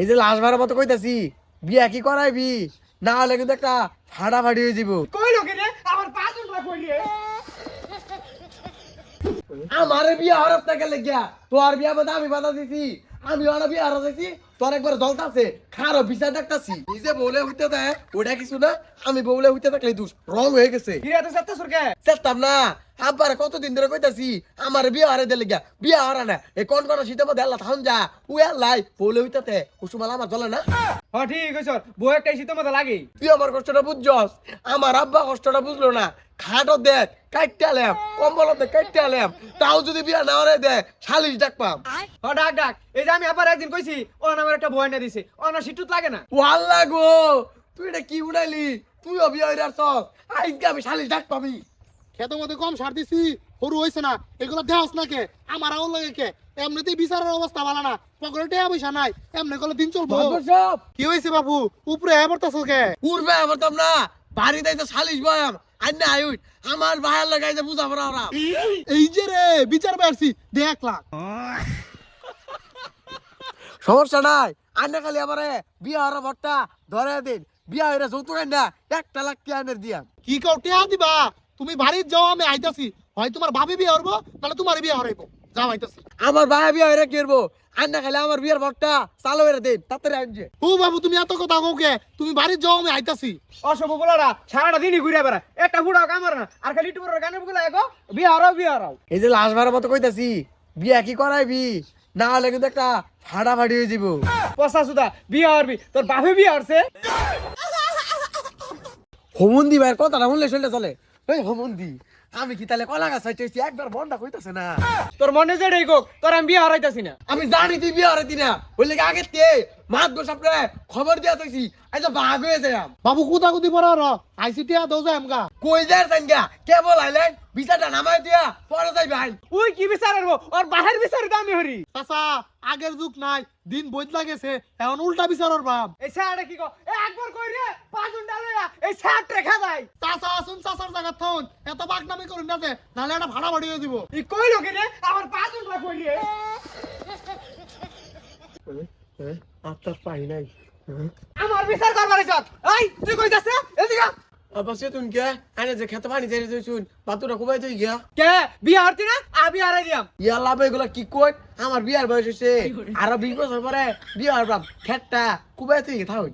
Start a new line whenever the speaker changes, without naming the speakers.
এই যে লাশ ভাড়ার মতো কইতাছি বিয়া কি করাইবি? না হলে কিন্তু একটা ফাটাফাটি হয়ে যাব
রে? আমার পাঁচ ঘণ্টা কই রে?
আমারে বিয়া হরফ থেকে লেগিয়া তোর বিয়া মধ্যে আমি বাধা দিছি। আমি ওরা বিয়া দিছি তোর একবার জলতাছে খারো বিচার দেখতাছি। নিজে বউলে হইতে দেয় ওটা কিছু না আমি বউলে হইতে থাকলে দুষ রং হয়ে গেছে।
সত্য
না আব্বার কতদিন ধরে কইতাছি আমার বিয়া হারে দিলে গিয়া বিয়া হারা না এ কোন কোন শীতের মধ্যে আল্লাহ থাম যা উই লাই বউলে হইতে কুসুমাল আমার চলে না।
হ ঠিক কইছ বউ একটা শীতের মতো লাগে
তুই আমার কষ্টটা বুঝছস আমার আব্বা কষ্টটা বুঝলো না খাটো দেখ কাইটালাম কম্বলতে কাইটালাম তাও যদি বিয়া না হরে দে শালিশ ডাক পাম।
হ ডাক ডাক। এই যে আমি আবার একদিন কইছি ও আমার একটা বই না দিছে। ও না শীতুত লাগে না।
ও আল্লাহ গো তুই এটা কি উড়াইলি? তুইও বিয়া হইরে আসছস। আজকে আমি শালিশ ডাক পাবি
খেতে মধ্যে কম সার দিছি সরু হয়েছে না। এগুলো দেহস না কে? আমার আউল লাগে কে? এমনিতেই বিচারের অবস্থা ভালো না। পকেটে টাকা পয়সা নাই। এমনি করলে দিন চলবো।
সব।
কি হয়েছে বাবু উপরে হ্যাঁ পড়তেছ কে?
উড়বে পারতাম না। বাড়ি যাইতে শালিশ বয়াম। আন্না আয়ুট আমার ভাইয়ের লাগাইছে বুঝা পড়া ওরা।
এই যে রে বিচার পারছি দেখ লাখ।
সমস্যা নাই। আন্না খালি আমারে বিয়া হওয়ার ভরটা ধরে দিন। বিয়া হইরে যৌতুক আন্না একটা লাখ কি আনের দিয়া।
কি কও টিয়া দিবা। তুমি বাড়ির যাও আমি আইতাছি। হয় তোমার ভাবি বিয়ে হরবো তাহলে তোমার বিয়ে হরাইবো।
আমার ভাই বিয়া হইরে কি করব আন্না খালি আমার বিয়ার ভরটা চালু হইরে দিন তাড়াতাড়ি আনছে
ও বাবু তুমি এত কথা কও তুমি বাড়ির যাও আমি আইতাছি।
অসব বলারা সারাটা দিনই ঘুরে বেড়া একটা বুড়া কামার না। আর খালি টুকুর গানে বুলা এগো বিয়ে হারাও বিয়ে হারাও।
এই যে লাশ ভাড়ার মতো কইতাছি বিয়া কি করাইবি? না হলে কিন্তু একটা ফাটাফাটি হয়ে যাব
পচা সুদা বিয়ে হারবি। তোর বাপে বিয়ে হারছে।
হোমন্দি ভাইয়ের কথাটা শুনলে শুনলে চলে। ওই হোমন্দি আমি কি তাহলে কলা গাছ চাইতেছি একবার বন্ধা কইতাছে না।
তোর মনে যে রেগো, তোর আমি বিয়ে হারাইতাছি না।
আমি জানি তুই বিয়ে হারাইতি না। বললি আগে তে মাত গো সাপড়ে খবর দিয়া তৈছি আজ বাঘ হয়ে যাম
বাবু কুদা কুদি পড়া র আইসি টিয়া দাও যায় আমগা
কই যায় সাঙ্গা কেবল আইলেন বিচারটা নামাই দিয়া পরে যাইবে আইন।
ওই কি বিচার হারবো ওর বাহের বিচারিত আমি হরি
চাচা আগের যুগ নাই দিন বদলা গেছে এখন উল্টা বিচারর বাপ
এই ছাড়া কি কো? এ একবার কই রে পাঁচ ঘণ্টা লইয়া এই ছাড় রেখা যায়।
চাচা আসুন চাচার জায়গা থাকুন এত বাগনামি করুন না যে নাহলে একটা ভাড়া বাড়িয়ে দিব
ই কইলো কি রে আমার পাঁচ ঘণ্টা কই রে
আত্মার পাই নাই।
আমার বিচার করবার ইচ্ছা এই তুই কই যাচ্ছে? এদিকে।
আবাসে তুন কে? আনে যে খেতে পানি যাই তুই বাতুরা কোবাই তুই গিয়া?
কে? বিয়া হারতি না? আ বিয়া হারাই দিয়াম।
ইয়া লাভ এগুলা কি কই আমার বিয়ার বয়স হইছে। আর বিশ বছর পরে বিয়া হারবাম খেটটা কোবাই তুই থাকুন